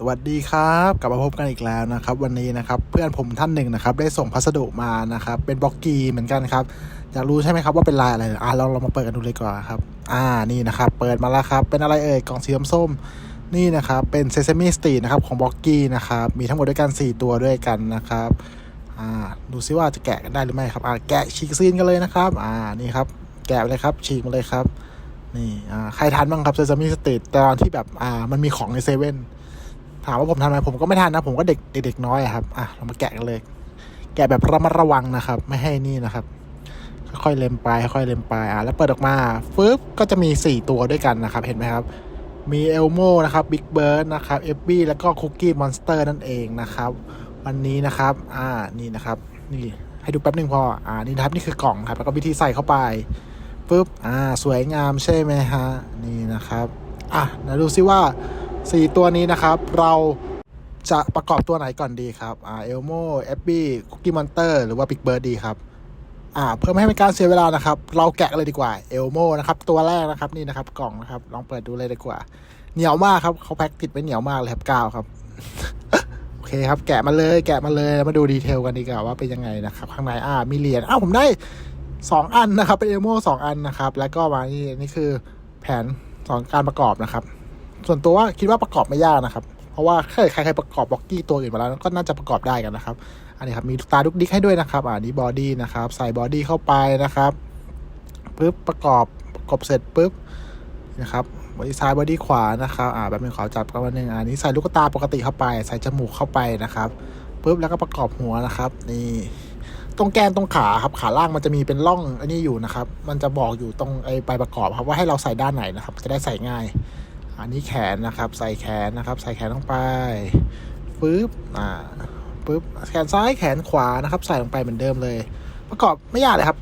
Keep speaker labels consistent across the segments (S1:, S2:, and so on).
S1: สวัสดีครับกลับมาพบกันอีกแล้วนะครับ วันนี้นะครับเพื่อนผมท่านหนึ่งนะครับ ได้ส่งพัสดุมานะครับ เป็นบล็อกกี้เหมือนกันครับอยากรู้ใช่ไหมครับว่าเป็นลายอะไรอะเราเรามาเปิดกันดูเลยก่อนครับ อ่านี่นะครับ เปิดมาแล้วครับ เป็นอะไรเอ่ยกล่องสีส้มนี่นะครับ เป็นเซซามิสตีนะครับของบล็อกกี้นะครับ มีทั้งหมดด้วยกัน 4 ตัวด้วยกันนะครับอ่าดูซิว่าจะแกะกันได้หรือไม่ครับอ่าแกะฉีกซีนกันเลยนะครับอ่านี่ครับแกะเลยครับฉีกมาเลยครับนี่อ่าใครทันบ้างครับเซซามิสตีตอนที่แบบอ่ามันมีของในเซเว่น ถามว่าผมทันไหมผมก็ไม่ทันนะ ผมก็เด็กเด็กน้อยครับอะเรามาแกะกันเลย แกะแบบระมัดระวังนะครับ ไม่ให้นี่นะครับ ค่อยๆเล็มไปค่อยๆเล็มไปอะแล้วเปิดออกมาฟึบก็จะมี 4 ตัวด้วยกันนะครับ เห็นไหมครับ มีเอลโมนะครับบิ๊กเบิร์ดนะครับเอฟบี้แล้วก็คุกกี้มอนสเตอร์นั่นเองนะครับวันนี้นะครับ อ่านี่นะครับ นี่ให้ดูแป๊บหนึ่งพออ่านี่นะครับนี่คือกล่องครับ แล้วก็วิธีใส่เข้าไปปุ๊บอ่า สวยงามใช่ไหมฮะ นี่นะครับ อะเดี๋ยวดูซิว่า สี่ตัวนี้นะครับ เราจะประกอบตัวไหนก่อนดีครับอ่าเอลโมเอฟบี้คุกกี้มอนเตอร์หรือว่าบิ๊กเบิร์ดดีครับอ่าเพื่อไม่ให้เป็นการเสียเวลานะครับ เราแกะเลยดีกว่าเอลโมนะครับตัวแรกนะครับนี่นะครับกล่องนะครับ ลองเปิดดูเลยดีกว่า เหนียวมากครับเขาแพ็คติดไว้เหนียวมากเลยครับกาวครับโอเคครับแกะมาเลยแกะมาเลยมาดูดีเทลกันดีกว่าว่าเป็นยังไงนะครับข้างในอ่ามีเหรียญอ้าวผมได้สองอันนะครับเป็นเอลโมสองอันนะครับ แล้วก็มานี่นี่คือแผนสอนการประกอบนะครับ ส่วนตัวว่าคิดว่าประกอบไม่ยากนะครับ เพราะว่าเคยใครๆประกอบบล็อกกี้ตัวอื่นมาแล้วก็น่าจะประกอบได้กันนะครับ อันนี้ครับมีตาดุกดิกให้ด้วยนะครับอ่านี้บอดี้นะครับ ใส่บอดี้เข้าไปนะครับปึ๊บประกอบประกอบเสร็จปึ๊บนะครับบอดี้ซ้ายบอดี้ขวานะครับอ่าแบบนึงขอจับกันวันหนึ่งอันนี้ใส่ลูกตาปกติเข้าไป ใส่จมูกเข้าไปนะครับปึ๊บแล้วก็ประกอบหัวนะครับนี่ตรงแกนตรงขาครับขาล่างมันจะมีเป็นร่องอันนี้อยู่นะครับ มันจะบอกอยู่ตรงไอ้ใบประกอบครับว่าให้เราใส่ด้านไหนนะครับ จะได้ใส่ง่าย อันนี้แขนนะครับ ใส่แขนนะครับ ใส่แขนลงไปปึ๊บอ่าปึ๊บแขนซ้ายแขนขวานะครับ ใส่ลงไปเหมือนเดิมเลย ประกอบไม่ยากเลยครับ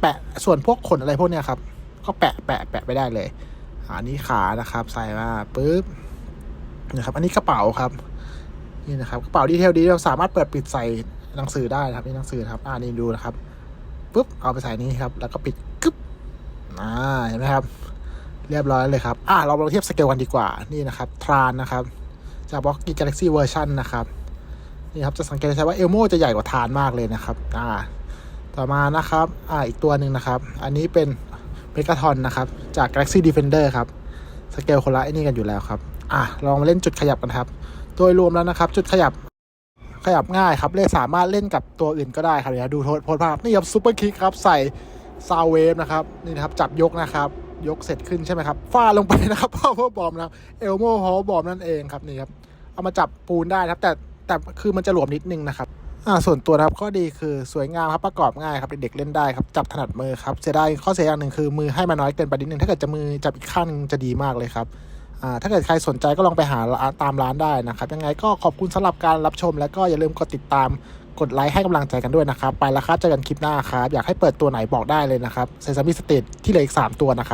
S1: แปะส่วนพวกขนอะไรพวกเนี้ยครับ ก็แปะแปะแปะไปได้เลยอันนี้ขานะครับ ใส่มาปึ๊บนะครับ อันนี้กระเป๋าครับนี่นะครับกระเป๋าดีเทลดีเราสามารถเปิดปิดใส่หนังสือได้ครับนี่หนังสือครับ อ่านี่ดูนะครับปึ๊บเอาไปใส่นี่ครับ แล้วก็ปิดกึ๊บอ่าเห็นไหมครับ เรียบร้อยเลยครับ อะ เราลองเทียบสเกลกันดีกว่า นี่นะครับ ทรานนะครับ จากบล็อกกี้กาแล็กซี่เวอร์ชันนะครับ นี่ครับ จะสังเกตได้ว่าเอลโมจะใหญ่กว่าทรานมากเลยนะครับ อ่า ต่อมานะครับ อ่า อีกตัวหนึ่งนะครับ อันนี้เป็นเ e ก a ทอนนะครับ จาก Galaxy Defender ครับ สเกลคนละไอ้นี่กันอยู่แล้วครับ อะ ลองมาเล่นจุดขยับกันครับ โดยรวมแล้วนะครับ จุดขยับ ขยับง่ายครับ เล่นสามารถเล่นกับตัวอื่นก็ได้ครับเดี๋ยวดูโพสภาพ นี่ครับซูเปอร์คิกครับ ใส่ซาวเวฟนะครับ นี่นะครับ จับยกนะครับ ยกเสร็จขึ้นใช่ไหมครับฟาดลงไปนะครับ power bomb นะเอลโม power bomb นั่นเองครับนี่ครับเอามาจับปูนได้นะครับแต่แต่คือมันจะหลวมนิดนึงนะครับอ่าส่วนตัวครับข้อดีคือสวยงามครับประกอบง่ายครับเด็กๆเล่นได้ครับจับถนัดมือครับเสียดายข้อเสียอย่างหนึ่งคือมือให้มาน้อยเกินไปนิดนึงถ้าเกิดจะมือจับอีกข้างหนึงจะดีมากเลยครับอ่าถ้าเกิดใครสนใจก็ลองไปหาตามร้านได้นะครับยังไงก็ขอบคุณสำหรับการรับชม แล้วก็อย่าลืมกดติดตามกดไลค์ให้กำลังใจกันด้วยนะครับไปแล้วครับเจอกันคลิปหน้าครับอยากให้เปิดตัวไหนบอกได้เลยนะครับเซซามิสเตทที่เหลืออีก 3 ตัวนะครับ